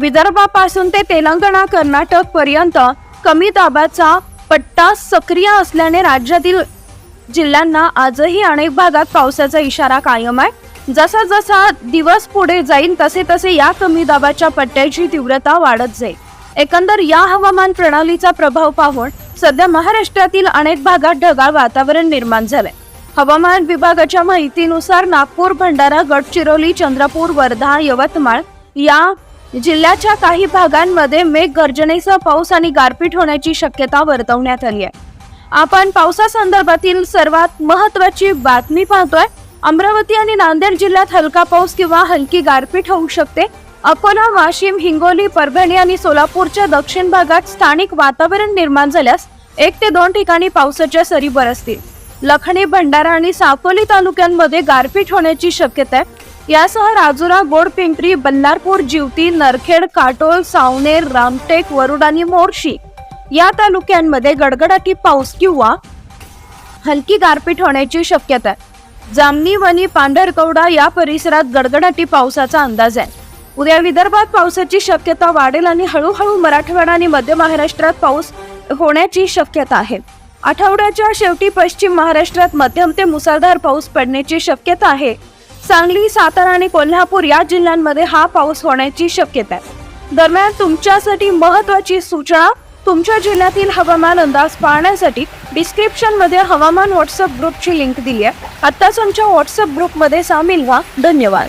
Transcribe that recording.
विदर्भापासून ते तेलंगणा कर्नाटक पर्यंत कमी दाबाचा पट्टा सक्रिय असल्याने राज्यातील जिल्ह्यांना आजही अनेक भागात पावसाचा इशारा कायम आहे. जसा जसा दिवस पुढे जाईल तसे तसे या कमी दाबाच्या पट्ट्याची तीव्रता वाढत जाईल. एकंदर या हवामान प्रणालीचा प्रभाव पाहून सध्या महाराष्ट्रातील अनेक भागात ढगाळ वातावरण निर्माण झालंय. हवामान विभागाच्या माहितीनुसार नागपूर भंडारा गडचिरोली चंद्रपूर वर्धा यवतमाळ या जिल्ह्याच्या काही भागांमध्ये मेघगर्जनेसह पाऊस आणि गारपीट होण्याची शक्यता वर्तवण्यात आली आहे. आपण पावसासंदर्भातील सर्वात महत्वाची बातमी पाहतोय. अमरावती आणि नांदेड जिल्ह्यात हलका पाऊस किंवा हलकी गारपीट होऊ शकते. अकोला वाशिम हिंगोली परभणी आणि सोलापूरच्या दक्षिण भागात स्थानिक वातावरण निर्माण झाल्यास एक ते दोन ठिकाणी पावसाच्या सरी बरसतील. लखणी भंडारा आणि साकोली तालुक्यांमध्ये गारपीट होण्याची शक्यता आहे. यासह राजुरा गोडपिंपरी बल्लारपूर जिवती नरखेड काटोल सावनेर रामटेक वरुड आणि मोर्शी या तालुक्यांमध्ये गडगडाटी पाऊस किंवा हलकी गारपीट होण्याची शक्यता आहे. जामनी वनी पांढरकवडा या परिसरात गडगडाटी पावसाचा अंदाज आहे. उद्या विदर्भात पावसाची शक्यता वाढेल आणि हळूहळू मराठवाडा आणि मध्य महाराष्ट्रात पाऊस होण्याची शक्यता आहे. आठवड्याच्या शेवटी पश्चिम महाराष्ट्रात मध्यम ते मुसळधार पाऊस पडण्याची शक्यता आहे. सांगली सातारा आणि कोल्हापूर या जिल्ह्यांमध्ये हा पाऊस होण्याची शक्यता आहे. दरम्यान तुमच्यासाठी महत्वाची सूचना तुमच्या जिल्ह्यातील हवामान अंदाज पाहण्यासाठी डिस्क्रिप्शनमध्ये हवामान व्हॉट्सअप ग्रुपची लिंक दिली आहे. आत्ताच आमच्या व्हॉट्सअप ग्रुपमध्ये सामील व्हा. धन्यवाद.